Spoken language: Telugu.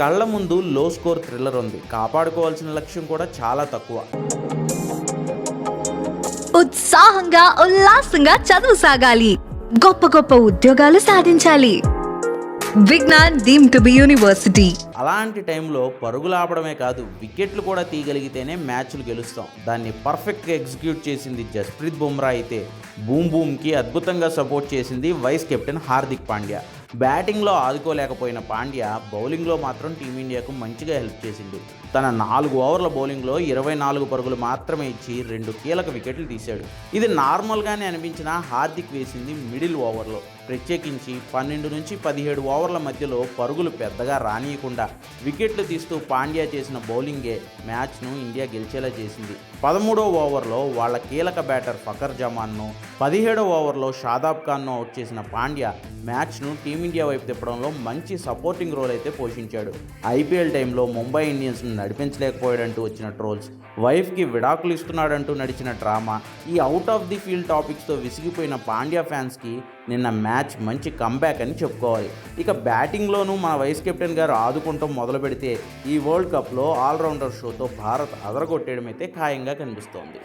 కళ్ళ ముందు లో స్కోర్ థ్రిల్లర్ ఉంది. కాపాడుకోవాల్సిన లక్ష్యం కూడా చాలా తక్కువ. ఉత్సాహంగా ఉల్లాసంగా చదువు సాగాలి. గొప్ప గొప్ప ఉద్యోగాలు సాధించాలి. Vignan deem to be university. అలాంటి టైంలో పరుగులు ఆపడమే కాదు వికెట్లు కూడా తీయగలిగితేనే మ్యాచ్లు గెలుస్తాం. దాన్ని పర్ఫెక్ట్గా ఎగ్జిక్యూట్ చేసింది జస్ప్రీత్ బుమ్రా అయితే బూమ్ బూమ్కి అద్భుతంగా సపోర్ట్ చేసింది వైస్ కెప్టెన్ హార్దిక్ పాండ్యా. బ్యాటింగ్లో ఆదుకోలేకపోయిన పాండ్యా బౌలింగ్లో మాత్రం టీమిండియాకు మంచిగా హెల్ప్ చేసింది తన నాలుగు ఓవర్ల బౌలింగ్లో ఇరవై నాలుగు పరుగులు మాత్రమే ఇచ్చి రెండు కీలక వికెట్లు తీశాడు. ఇది నార్మల్గానే అనిపించిన హార్దిక్ వేసింది మిడిల్ ఓవర్లో. ప్రత్యేకించి పన్నెండు నుంచి పదిహేడు ఓవర్ల మధ్యలో పరుగులు పెద్దగా రానియకుండా వికెట్లు తీస్తూ పాండ్యా చేసిన బౌలింగే మ్యాచ్ను ఇండియా గెలిచేలా చేసింది. పదమూడో ఓవర్లో వాళ్ళ కీలక బ్యాటర్ ఫకర్ జమాన్ను పదిహేడో ఓవర్లో షాదాబ్ ఖాన్ను అవుట్ చేసిన పాండ్యా మ్యాచ్ను టీమిండియా వైపు తిప్పడంలో మంచి సపోర్టింగ్ రోల్ అయితే పోషించాడు. ఐపీఎల్ టైంలో ముంబై ఇండియన్స్ను నడిపించలేకపోయాడంటూ వచ్చిన ట్రోల్స్ వైఫ్కి విడాకులు ఇస్తున్నాడంటూ నడిచిన డ్రామా ఈ అవుట్ ఆఫ్ ది ఫీల్డ్ టాపిక్స్తో విసిగిపోయిన పాండ్యా ఫ్యాన్స్కి నిన్న మ్యాచ్ మంచి కంబ్యాక్ అని చెప్పుకోవాలి. ఇక బ్యాటింగ్లోనూ మన వైస్ కెప్టెన్ గారు ఆదుకుంటాం మొదలు పెడితే ఈ వరల్డ్ కప్లో ఆల్రౌండర్ షోతో భారత్ అదరగొట్టేయడం అయితే ఖాయంగా కనిపిస్తోంది.